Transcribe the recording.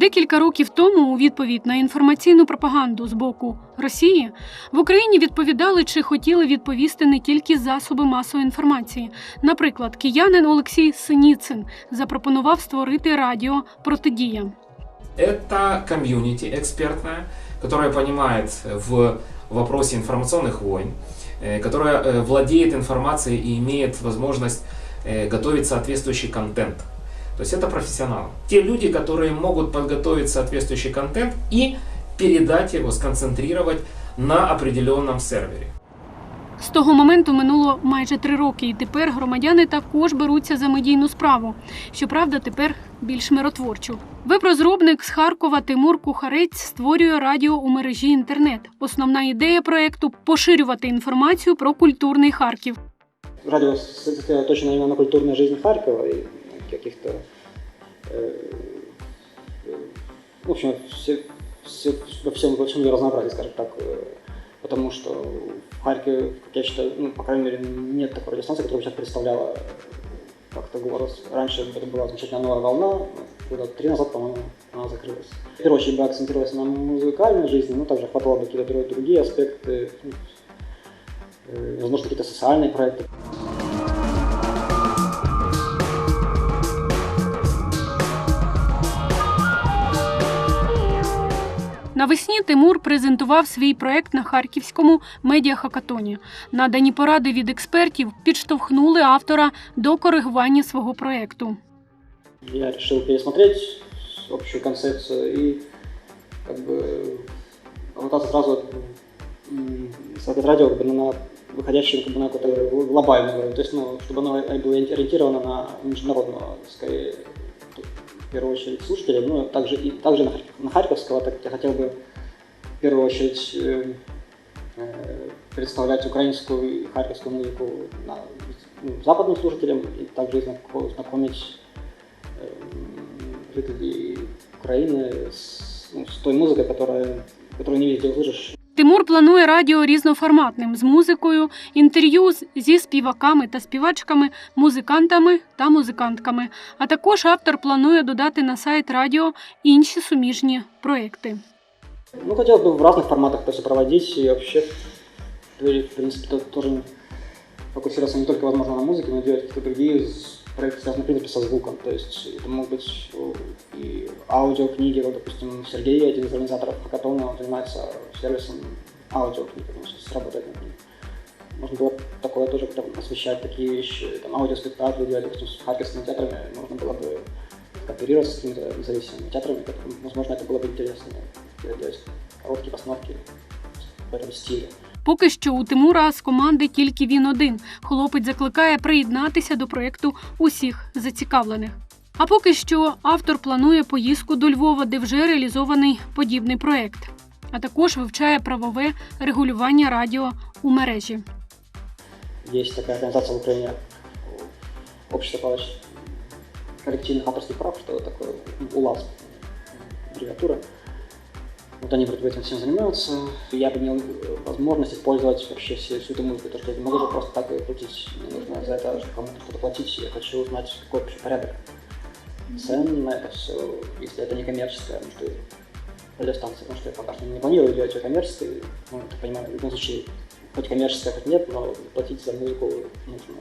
Декілька років тому, у відповідь на інформаційну пропаганду з боку Росії, в Україні відповідали чи хотіли відповісти не тільки засоби масової інформації. Наприклад, киянин Олексій Синіцин запропонував створити радіо протидія. Это комьюнити экспертное, которое понимает в вопросе информационных войн, э, которое э, владеет информацией и имеет возможность э, готовить соответствующий контент. То есть это профессионалы. Те люди, которые могут подготовить соответствующий контент и передать его, сконцентрировать на определенном сервере. З того моменту минуло майже три роки, і тепер громадяни також беруться за медійну справу. Щоправда, тепер більш миротворчу. Веб-розробник з Харкова Тимур Кухарець створює радіо у мережі інтернет. Основна ідея проекту поширювати інформацію про культурний Харків. радио сосредоточено именно на культурной жизни Харькова и Каких-то, э, э, в общем, все, все, во, всем, ее разнообразии, скажем так, э, потому что в Харькове, как я считаю, ну, по крайней мере, нет такой радиостанции, которая сейчас представляла э, как-то голос. Раньше это была замечательная новая волна, года три назад, по-моему, она закрылась. В первую очередь бы акцентировалась на музыкальной жизни, но также хватало бы какие-то друг- другие аспекты, ну, э, возможно, какие-то социальные проекты. Навесні Тимур презентував свій проект на харківському медіахакатоні. Надані поради від експертів підштовхнули автора до коригування свого проекту. Я решил пересмотреть общую концепцию и как бы попытаться сразу м, создать радио как бы на выходящем как бы, на какой-то глобальный уровень. То есть, ну, чтобы оно было ориентировано на международного, скорее, в первую очередь, слушателя, ну, также, и, также на, Харьков- на Харьковского, так я хотел бы в первую очередь э, э, представлять украинскую и харьковскую музыку на, ну, западным слушателям и также знако- знакомить эм, жителей Украины с, ну, с той музыкой, которая, которую не везде услышишь. Тимур планує радіо різноформатним з музикою, інтерв'ю з- зі співаками та співачками, музикантами та музикантками. А також автор планує додати на сайт радіо інші суміжні проекти. Ну, хотелось бы в разных форматах это все проводить, и вообще, в принципе, то- тоже фокусироваться не только, возможно, на музыке, но делать какие-то другие с- проекты, связанные, в принципе, со звуком. То есть это могут быть о, и аудиокниги, вот, допустим, Сергей, один из организаторов хакатона, он занимается сервисом аудиокниг, что здесь работает над ним. Можно было такое тоже там, освещать, такие вещи, там, аудиоспектакли делать, допустим, с харьковскими театрами, можно было бы кооперироваться с какими-то независимыми театрами, которым, возможно, это было бы интересно делать короткие постановки в этом стиле. Поки що у Тимура з команди тільки він один. Хлопець закликає приєднатися до проекту усіх зацікавлених. А поки що автор планує поїздку до Львова, де вже реалізований подібний проект, а також вивчає правове регулювання радіо у мережі. Есть такая организация в Украине, Общество товарищ коллективных авторских прав, что такое УЛАС, аббревиатура. Вот они вроде этим всем занимаются. Я бы имел э, возможность использовать вообще все, всю эту музыку, потому что я не могу же просто так ее крутить. Мне нужно за это кому-то платить. Я хочу узнать, какой вообще порядок цен на это все, если это не коммерческое, потому что радиостанция, потому что я пока что не планирую делать ее коммерческой. Ну, я понимаю, в любом случае, хоть коммерческая, хоть нет, но платить за музыку нужно